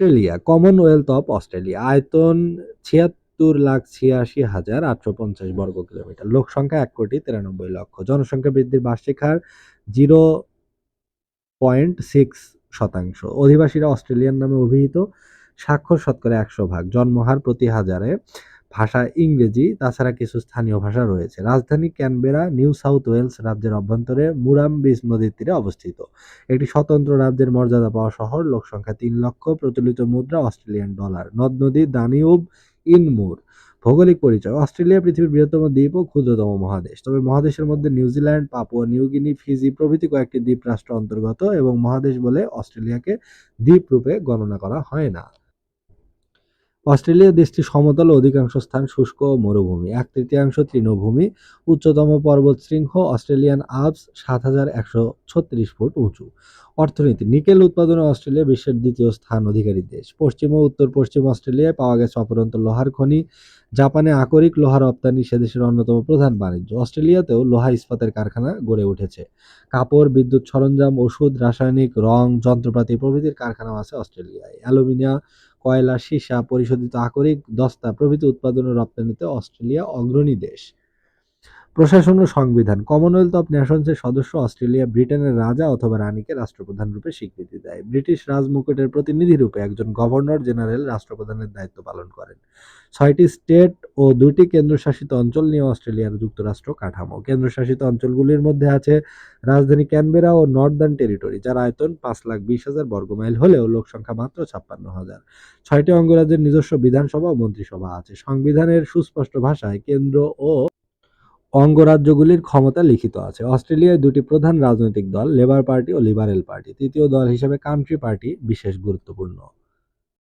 Australia Commonwealth of Australia আয়তন ছিয়াত্তর লাখ ছিয়াশি হাজার আটশো পঞ্চাশ বর্গ কিলোমিটার। লোক সংখ্যা এক কোটি তিরানব্বই লক্ষ। জনসংখ্যা বৃদ্ধির বার্ষিক হার জিরো পয়েন্ট সিক্স শতাংশ। অধিবাসীরা অস্ট্রেলিয়ান নামে অভিহিত। স্বাক্ষর শতকরা একশো ভাগ। জন্মহার প্রতি হাজারে ভাষা ইংরেজি, তাছাড়া কিছু স্থানীয় ভাষা রয়েছে। রাজধানী ক্যানবেরা, নিউ সাউথ ওয়েলস রাজ্যের অভ্যন্তরে মুরামবিস নদীর তীরে অবস্থিত। একটি স্বতন্ত্র রাজ্যের মর্যাদা পাওয়া শহর লোক সংখ্যা তিন লক্ষ, প্রচলিত মুদ্রা অস্ট্রেলিয়ান ডলার। নদ নদী দানিউব ইনমুর। ভৌগোলিক পরিচয়, অস্ট্রেলিয়া পৃথিবীর বৃহত্তম দ্বীপ ও ক্ষুদ্রতম মহাদেশ। তবে মহাদেশের মধ্যে নিউজিল্যান্ড, পাপুয়া নিউগিনি ফিজি প্রভৃতি কয়েকটি দ্বীপ রাষ্ট্র অন্তর্গত এবং মহাদেশ বলে অস্ট্রেলিয়াকে দ্বীপ রূপে গণনা করা হয় না। অস্ট্রেলিয়া দেশটি সমতল অধিকাংশ স্থান শুষ্ক ও মরুভূমি। এক তৃতীয়াংশ তৃণভূমি, উচ্চতম পর্বতশৃঙ্গ অস্ট্রেলিয়ান আল্পস সাত হাজার একশো ছত্রিশ ফুট উঁচু। অর্থনীতি, নিকেল উৎপাদনে অস্ট্রেলিয়া বিশ্বের দ্বিতীয় স্থান অধিকারী দেশ। পশ্চিম ও উত্তর পশ্চিম অস্ট্রেলিয়ায় পাওয়া গেছে অপরন্ত লোহার খনি। জাপানে আকরিক লোহা রপ্তানি সে দেশের অন্যতম প্রধান বাণিজ্য। অস্ট্রেলিয়াতেও লোহা ইস্পাতের কারখানা গড়ে উঠেছে। কাপড়, বিদ্যুৎ সরঞ্জাম, ওষুধ, রাসায়নিক, রং, যন্ত্রপাতি প্রভৃতির কারখানাও আছে অস্ট্রেলিয়ায়। অ্যালুমিনিয়াম কয়লা সীসা পরিশোধিত আকরিক দস্তা প্রভৃতি উৎপাদন ও রপ্তানিতে অস্ট্রেলিয়া অগ্রণী দেশ। প্রশাসন ও সংবিধান। কমনওয়েলথ অফ নেশনসের সদস্য অস্ট্রেলিয়া, ব্রিটেনের রাজা অথবা রানীকে রাষ্ট্রপ্রধান রূপে স্বীকৃতি দেয়। ব্রিটিশ রাজমুকুটের প্রতিনিধি রূপে একজন গভর্নর জেনারেল রাষ্ট্রপ্রধানের দায়িত্ব পালন করেন। ছয়টি স্টেট ও দুটি কেন্দ্রশাসিত অঞ্চল নিয়ে অস্ট্রেলিয়ার যুক্তরাষ্ট্র কাঠামো। কেন্দ্রশাসিত অঞ্চলগুলির মধ্যে আছে রাজধানী ক্যানবেরা ও নর্দার্ন টেরিটরি, যার আয়তন পাঁচ লাখ বিশ হাজার বর্গমাইল হলেও লোক সংখ্যা মাত্র ছাপ্পান্ন হাজার। ছয়টি অঙ্গরাজ্যের নিজস্ব বিধানসভা ও মন্ত্রিসভা আছে। সংবিধানের সুস্পষ্ট ভাষায় কেন্দ্র ও অঙ্গরাজ্যগুলির ক্ষমতা লিখিত আছে। অস্ট্রেলিয়ায় দুটি প্রধান রাজনৈতিক দল, লেবার পার্টি ও লিবারেল পার্টি। তৃতীয় দল হিসেবে কান্ট্রি পার্টি বিশেষ গুরুত্বপূর্ণ।